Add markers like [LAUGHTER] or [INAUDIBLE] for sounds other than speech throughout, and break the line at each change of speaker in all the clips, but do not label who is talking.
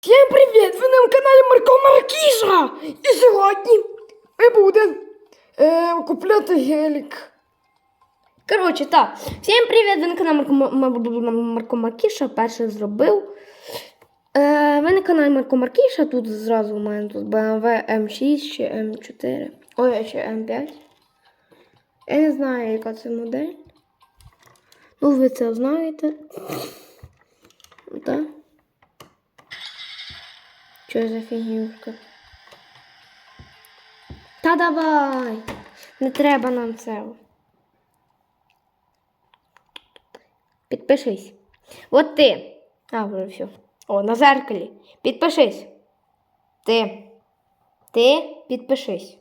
Всім привіт! Ви на каналі Марко Маркіша! І сьогодні ми будемо е, купляти гелік. Коротше, так. Всім привіт! Ви на каналі Марко, Марко Маркіша. Перший зробив. Е, ви на каналі Марко Маркіша. Тут зразу у мене тут BMW M6 чи M4. Ой, чи M5. Я не знаю, яка це модель. Ну, ви це знаєте. Так. Що за фігнюшка? Та давай! Не треба нам цього. Підпишись. От ти. А, вже все. О, на зеркалі. Підпишись. Ти. Ти підпишись.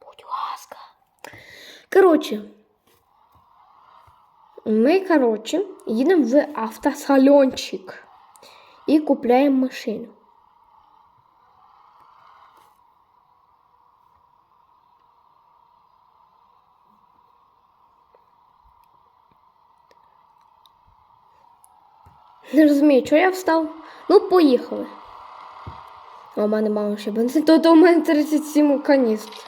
Будь ласка. Коротше. Ми, коротше, їдемо в автосалончик і купляємо машину. Не розумію, чого я встав. Ну, поїхали. А у мене мало ще бензин. То, то у мене 37 каністр.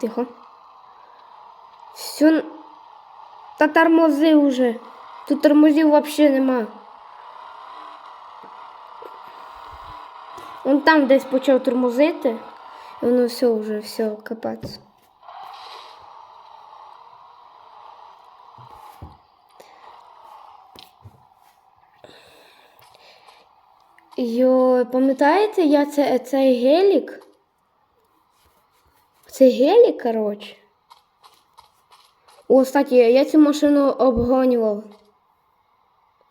Тихо. Все. Та тормози вже. Тут тормозів взагалі нема. Он там десь почав тормозити. Воно все вже, все, капець. Йо, пам'ятаєте, я це, цей гелік? Це гелік, коротше. О, кстати, я цю машину обгонював.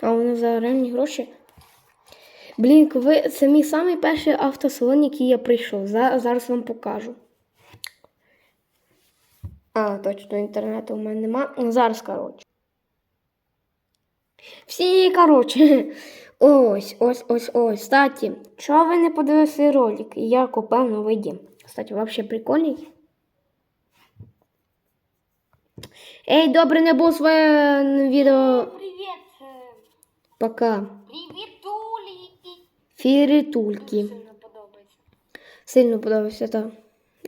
А вона за реальні гроші. Блін, ви це мій самий перший автосалон, який я прийшов. Зараз вам покажу. А, точно, інтернету у мене нема. Ну, Зараз, коротше. Всі, коротше. [LAUGHS] Ось, ось, ось, ось. Кстати, чого ви не подивилися ролик? Я купив новий дім. Кстати, вообще прикольний. Ей, добре, не було своє відео.
Привет! э,
Пока.
Привет, Тули!
Фіритульки.
Сильно подобається.
Сильно подобався, так.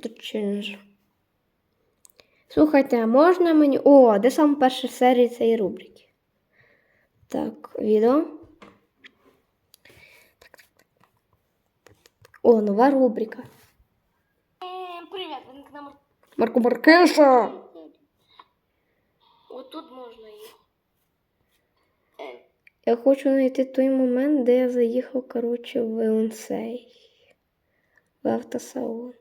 Тут челендж. Слухайте, а можна мені. О, де саме перша серія цієї рубрики? Так, відео. О, нова рубрика.
Ем, Привет, к нам.
Марко Маркеша!
От тут можна їх.
Я хочу знайти той момент, де я заїхав, коротше, в Онсей. В автосалон.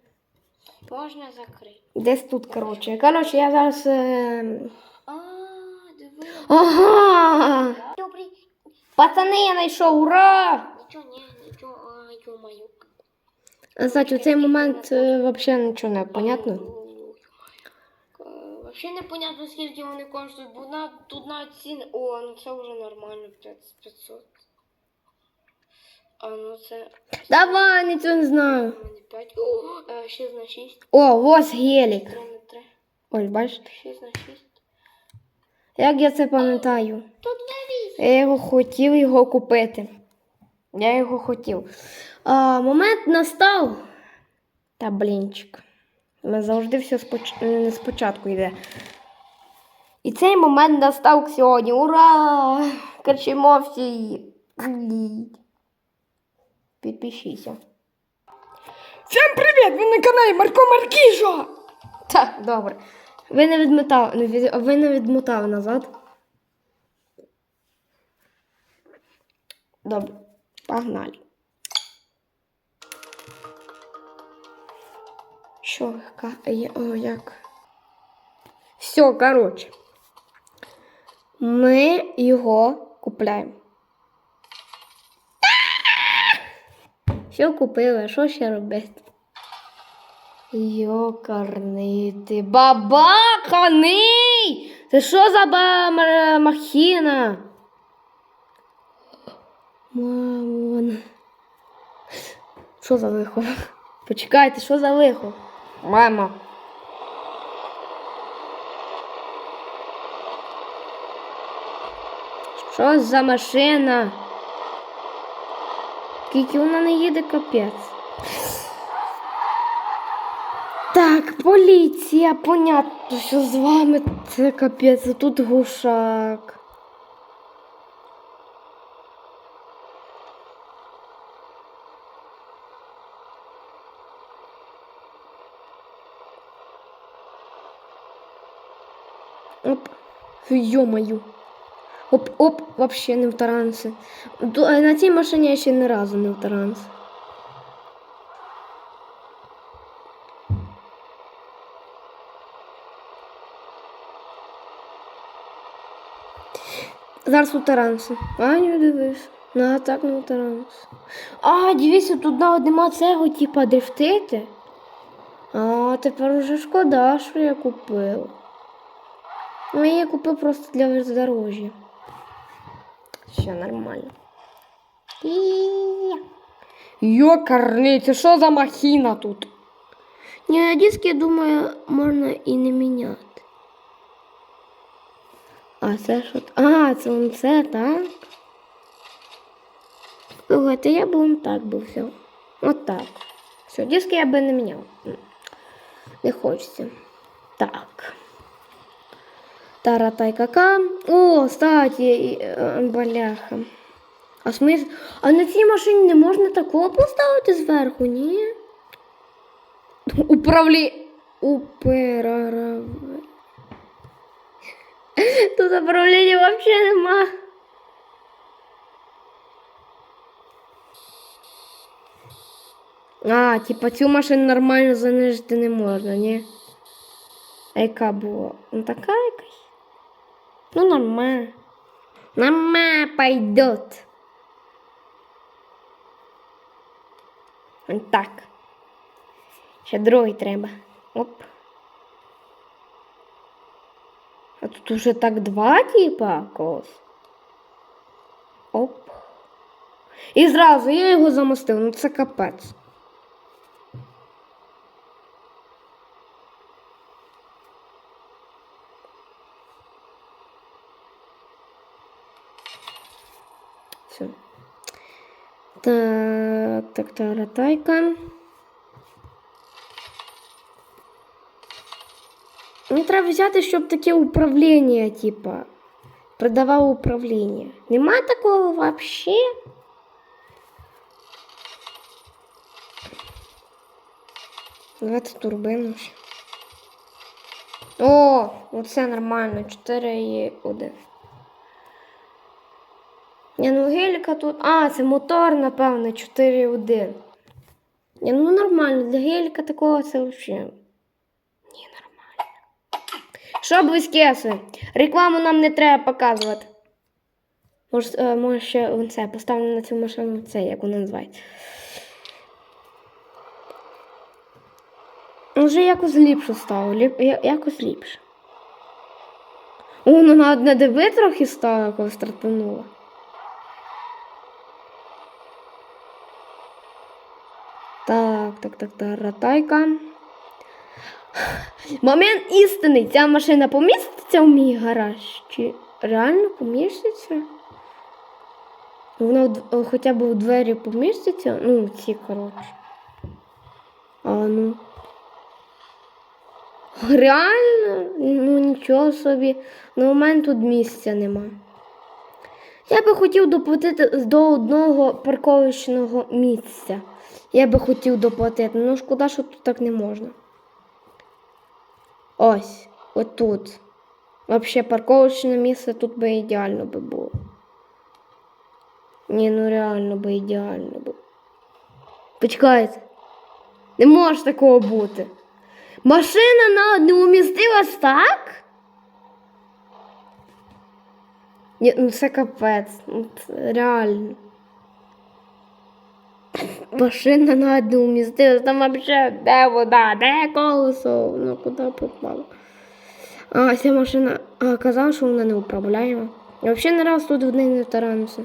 можна закрити.
Десь тут, коротше. Коротше, я зараз. Е...
А, диви.
Ага!
Добрий.
Пацани, я знайшов, ура!
Нічого, ні, нічого, а, йо-моє.
А, Кстати, у цей момент е, взагалі нічого не понятно.
Вообще непонятно, скільки вони коштують, бо на, тут навіть ціни. О, ну це вже нормально, 500. А ну це
Давай, не нічого не знаю.
у 5. О, е, 6 на 6.
О, ось гелік.
3 на 3.
Ось, бачите?
6 на 6.
Як я це пам'ятаю?
Тут навіс.
Я його хотів його купити. Я його хотів. А, момент настав. Та блінчик. Завжди все споч... не спочатку йде. І цей момент настав сьогодні. Ура! Кричимо всі. Підпишіться. Всім привіт! Ви на каналі Марко Маркіжа! Так, добре. Ви не відмотали, ви не відмотали назад. Добре, погнали. Що, ка- о, як? Все, коротше. Ми його купляємо. Все купили, що ще робити? Йокарнити. Бабаканий! Це що за ба- махіна? Мамон. Що за лихо? Почекайте, що за лихо? Маємо. Що за машина? Скільки вона не їде капець. Так, поліція, понятно, що з вами це капець, а тут гушак. Ё-моё. Оп, оп, вообще не в таранці. Е, На цій машині я ще ні разу не в таранці. Зараз у таранці. А, не дивись. На так не у таранці. А, дивіться, тут нема цього, типа, дрифтити. А, тепер уже шкода, що я купив. Ну, я її купив просто для бездорожжя. Все нормально. Йокарний, це що за махіна тут? Ні, диски, я думаю, можна і не міняти. А це що? А, це он це, так? Слухайте, я б он так би все. От так. Все, диски я би не міняв. Не хочеться. Так. Таратай кака. О, кстати, і, е, бляха. А смисл? А на цій машині не можна такого поставити зверху, ні? Управлі... Уперарав. Тут управління взагалі нема. А, типа цю машину нормально занижити не можна, ні? А яка була? Ну така. Ну, нормально. Нормально пойдет. Ось Так. Ще другий треба. Оп. А тут уже так два типа кос. Оп. І зразу я його замостив. Ну це капець. Все. Так, так, таратайка. Мені треба взяти, щоб таке управління, типа. Продавав управління. Нема такого вообще? Давайте турбину ще. О, оце нормально. 4 і 1. Ні, ну геліка тут. А, це мотор, напевно, 4.1. Ні, ну нормально, для геліка такого це взагалі. Ні, нормально. Що близькеси? Рекламу нам не треба показувати. Може, е, може ще це, поставимо на цю машину це, як воно називається. Вже якось ліпше стало, ліп, якось ліпше. О, ну на одне диви трохи стало, коли стартанула. Так, так, так, так, ратайка. Момент істини. Ця машина поміститься в мій гараж? Чи реально поміститься? Вона хоча б у двері поміститься? Ну, ці, коротше. А ну. Реально? Ну нічого собі. На момент тут місця нема. Я би хотів доплатити до одного парковочного місця. Я би хотів доплатити, ну шкода, що тут так не можна. Ось, отут. Взагалі, парковочне місце тут би ідеально би було. Ні, ну реально би ідеально було. Почекайте. Не може такого бути. Машина на не умістилась так? Ні, ну це капець. Ну, реально. Машина на одну умістилась, там вообще де вода, де колесо, ну куди попало. А, ця машина, а казав, що вона не управляєма. Я взагалі не раз тут в неї не таранився.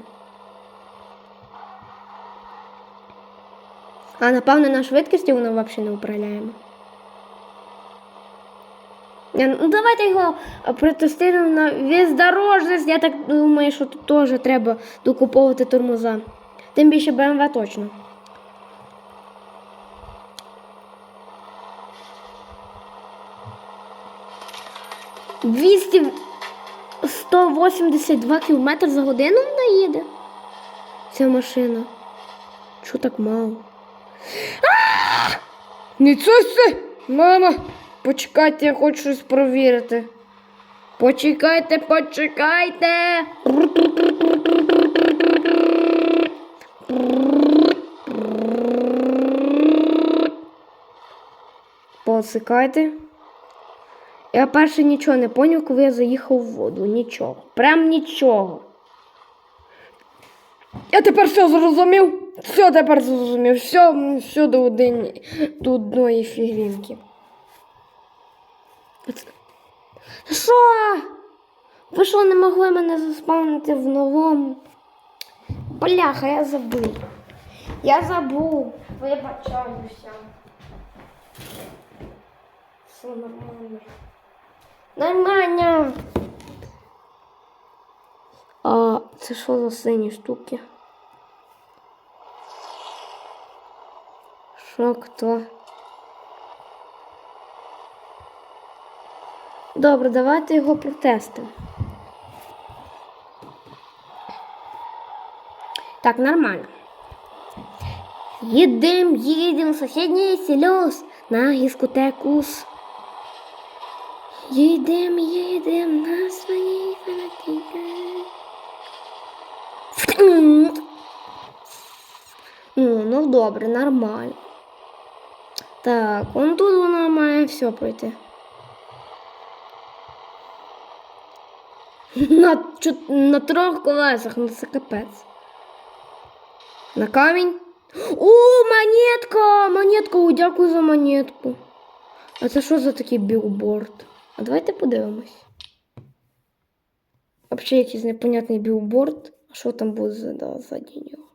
А напевно на швидкості вона взагалі не управляєма. Ні, Ну, давайте його протестуємо на вездорожність. Я так думаю, що тут теж треба докуповувати тормоза. Тим більше BMW точно. Двісті 182 км за годину вона їде. Ця машина. Чого так мало? Нічого себе! Мама, почекайте, я хочу щось провірити. Почекайте, почекайте. Посикайте. Я перше нічого не поняв, коли я заїхав в воду. Нічого. Прям нічого. Я тепер все зрозумів. Все тепер зрозумів. Все, все до, один, до одної фігрінки. Що? Ви що не могли мене заспавнити в новому? Бляха, я забув. Я забув. Вибачаюся. Все нормально. Нормально. А це що за сині штуки? Що хто? Добре, давайте його протестимо. Так, нормально. Їдем, їдем в сусідній селюс на дискотекус. Їдем, їдем на своїй фанатіки. Ну, ну добре, нормально. Так, он тут вона має все пройти. На, чот- на трьох колесах, ну це капець. На камінь. О, монетка! Монетка, дякую за монетку. А це що за такий білборд? А давайте подивимось. Взагалі якийсь непонятний білборд. А що там буде за, да, ззаді нього?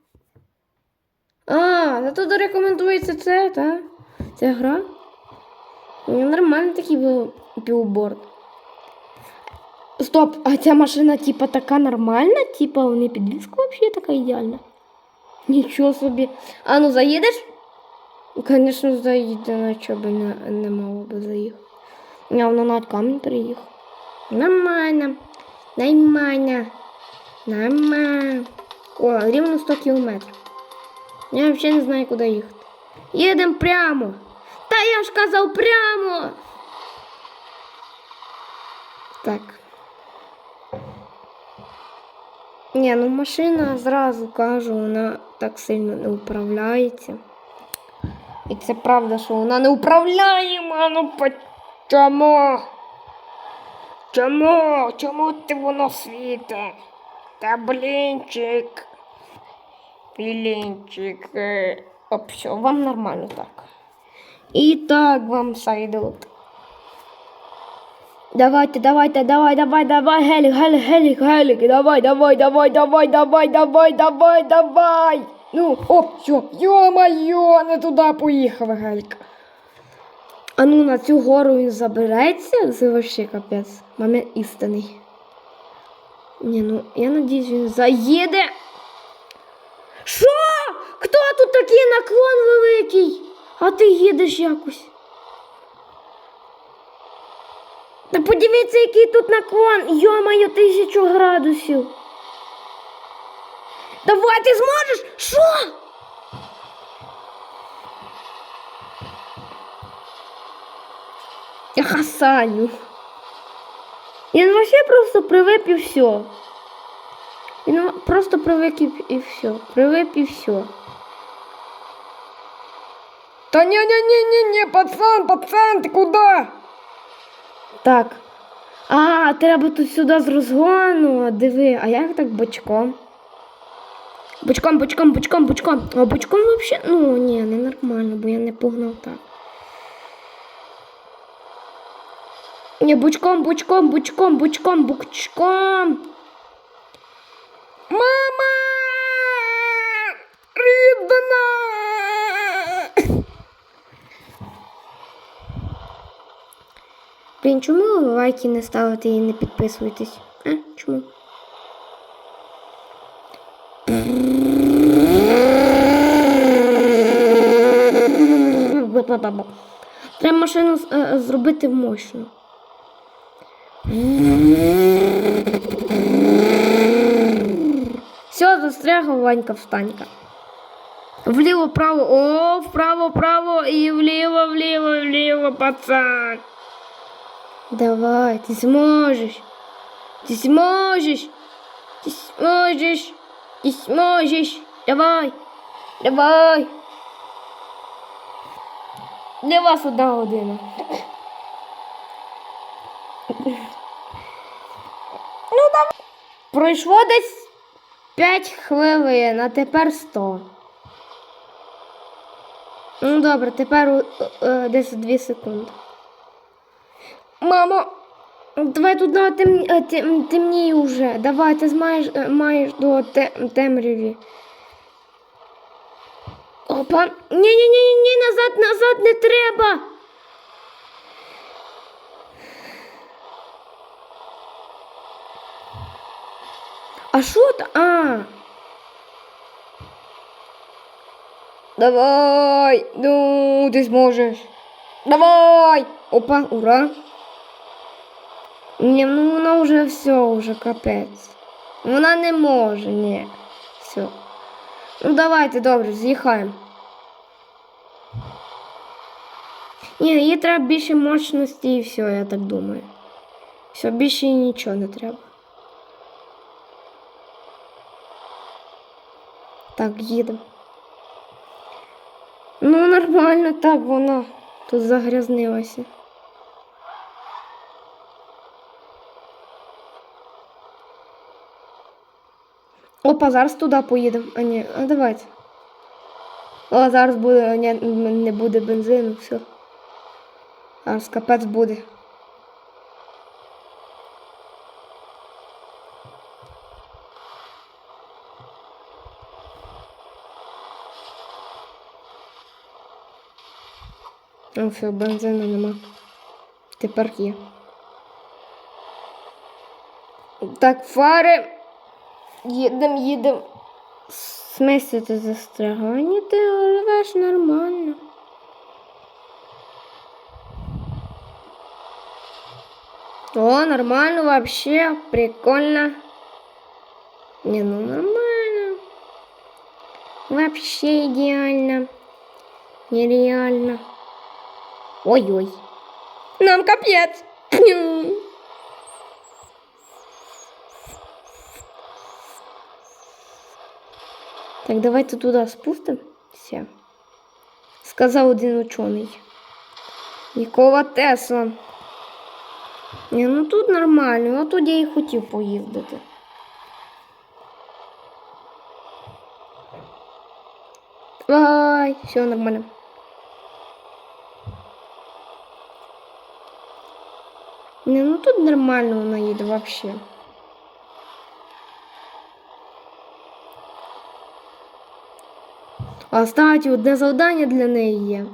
А, зато рекомендується це, так? Ця гра. Ну, Нормальний такий біл- білборд. Стоп, а ця машина типа така нормальна? Типа не підвізка взагалі така ідеальна. Нічого собі. А ну заїдеш? Звісно, заїде, на що би не, не мало би заїхати. Я воно на камінь приїхав. Нормально. Нормально. Нормально. О, рівно 100 кілометрів. Я взагалі не знаю, куди їхати. Їдемо прямо. Та я ж казав прямо. Так. Ні, ну машина зразу кажу, вона так сильно не управляється. І це правда, що вона не управляєма. Ну по- чому? Чому? Чому ти воно світе? Та блінчик. Блінчик. Е, все, вам нормально так. І так вам сайдут. Давайте, давайте, давай, давай, давай, гелік, гелік, гелік, гелік, давай, давай, давай, давай, давай, давай, давай, давай. Ну, оп, все, йо-моє, не туди поїхав гелік. А ну на цю гору він забереться, це вообще капець. Момент істинний. Ні, ну, я надіюсь, він заїде. Що? Хто тут такий наклон великий? А ти їдеш якось. Та подивіться, який тут наклон. Йо-моє, тисячу градусів. Давай, ти зможеш? Що? Хасаню. Він вообще просто привик і все. Він просто привик і, все. Привик і все. Та ні-ні-ні-ні-ні, пацан, пацан, ти куди? Так. А, треба тут сюди з розгону. Диви, а як так бочком? Бочком, бочком, бочком, бочком. А бочком вообще, ну ні, не нормально, бо я не погнав так. Ні, бочком, бочком, бочком, бочком, бочком. Мама! Рідна! Блін, чому ви лайки не ставите і не підписуєтесь? А? Чому? Треба машину е, зробити мощно. Все, застрягла Ванька встанька. Вліво, вправо, о, вправо, вправо і вліво, вліво, вліво, пацан. Давай, ти зможеш. Ти зможеш. Ти зможеш. Ти зможеш. Давай. Давай. Для вас одна година. Пройшло десь 5 хвилин, а тепер 100. Ну добре, тепер е, е, десь 2 секунди. Мамо, давай тут на тем, е, тем, темніє вже. Давай, ти маєш, маєш до те, темряві. Опа. Ні-ні-ні, назад, назад не треба. А що там? А. Давай, ну, ти зможеш. Давай! Опа, ура! Ні, ну вона вже все, вже капець. Вона не може, ні. Все. Ну давайте, добре, з'їхаємо. Ні, їй треба більше мощності і все, я так думаю. Все, більше їй нічого не треба. Так, їдемо. Ну, нормально так вона тут загрязнилася. Опа, зараз туди поїдемо. А ні, а давайте. О, зараз буде, ні, не буде бензину, все. Зараз капець буде. О, все, бензину нема. Тепер є. Так, фари. Їдем, їдем. В смислі ти застрягла? Ні, ти живеш нормально. О, нормально вообще, прикольно. Не, ну нормально. Вообще идеально. Нереально. Ой-ой. Нам капец. Так, давайте туди спустимося. Сказав один учений. Нікола Тесла. Ні, ну тут нормально, от тут я і хотів поїздити. Ай, все нормально. Нормально вона їде вообще. А кстати, одне завдання для неї є.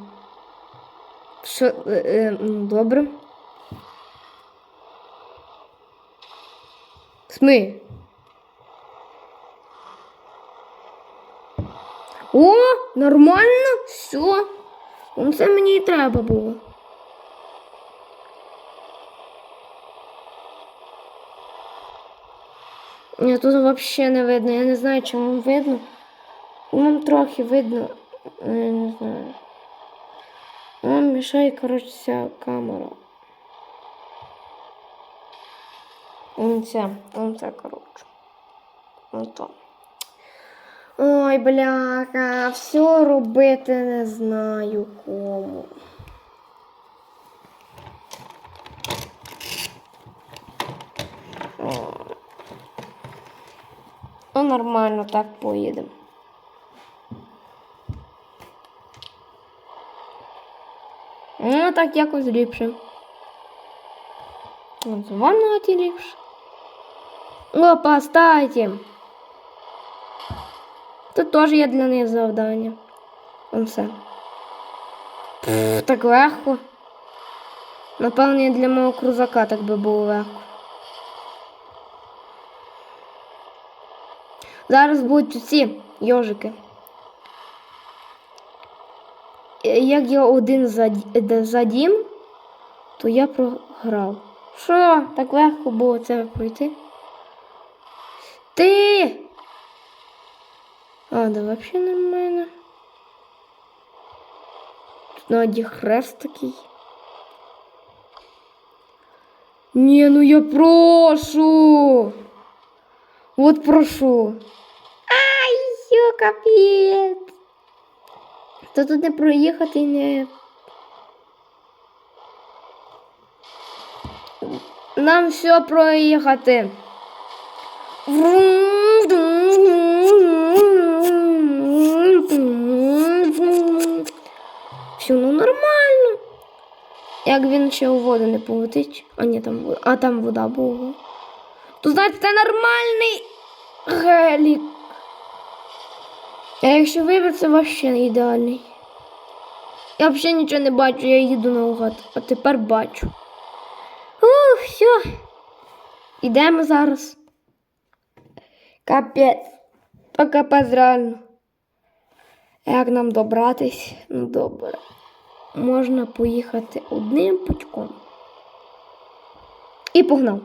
Що, е, е, добре. Сми. О, нормально, все. Це мені і треба було. Ні, тут взагалі не видно. Я не знаю, чому видно. Вам трохи видно. Я не знаю. Вам мішає, коротше, ця камера. Вон ця, вон ця, коротше. То. Ой, бляха, все робити не знаю кому. Ну, нормально так поїдемо. Ну, так якось ліпше. От, вам навіть і ліпше. Опа, стайте. Тут теж є для них завдання. Он все. Пф, так легко. Напевно, для мого крузака так би було легко. Зараз будуть ці йожики. Е, Як я один за, за дім, то я програв. Що, так легко було це пройти? Ти! А, да вообще нормально. Тут навіть хрест такий. Не, ну я прошу. Вот прошу. Все, капець. Тут не проїхати не. Нам все проїхати. Все, ну нормально. Як він ще у воду не полетить. А ні, там. А там вода була. То знаєте, це нормальний гелік. А якщо вибір, це вообще не ідеальний. Я взагалі нічого не бачу, я їду наугад, а тепер бачу. Ух, все. Ідемо зараз. Капець. То капець реально. Як нам добратись? Ну добре. Можна поїхати одним пучком. І погнав.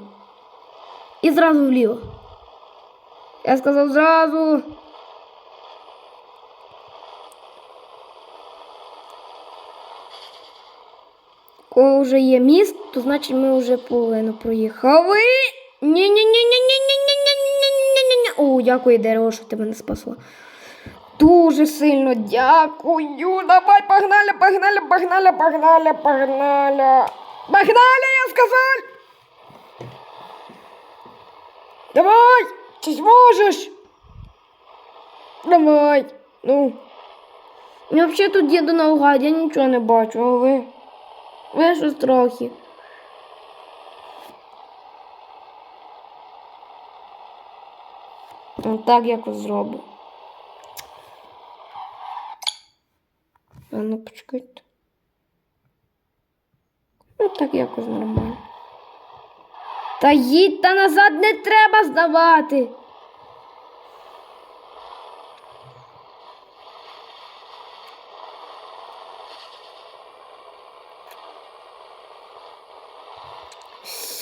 І зразу вліво. Я сказав зразу. Коли вже є міст, то значить ми вже половину проїхали. Ні-ні-ні-ні-ні-ні-ні-ні-ні-ні-ні-ні. О, дякую, дерево, що ти мене спасла. Дуже сильно дякую. Давай, погнали, погнали, погнали, погнали, погнали. Погнали, я сказал. Давай, ти зможеш. Давай, ну. Я взагалі тут їду наугад, я нічого не бачу, а ви? Ви щось трохи. Так якось зроблю. А ну почекайте. Ну так якось нормально. Та їдь та назад не треба здавати.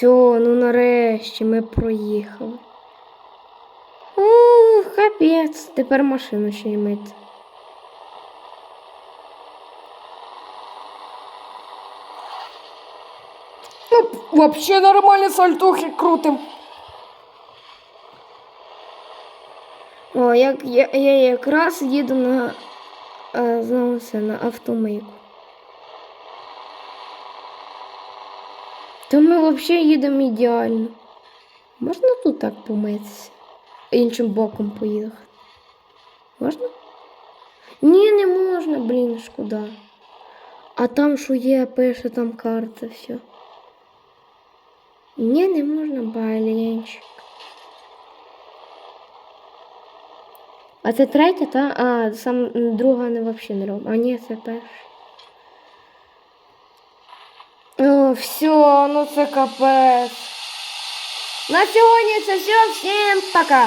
Все, ну нарешті ми проїхали. Ух, капець, тепер машину ще й мити. Ну, вообще нормально сальтухи крутим. О, як я, я якраз їду на, е, знову на автомийку. То ми взагалі їдемо ідеально. Можна тут так помитися? Іншим боком поїхати. Можна? Ні, не можна, блін, шкода. А там що є, пише там карта, все. Ні, не можна, блінчик. А це третя, та? А, сам друга не взагалі не робить. А ні, це перша. О, все, ну це капець. На сьогодні це все. Всім пока.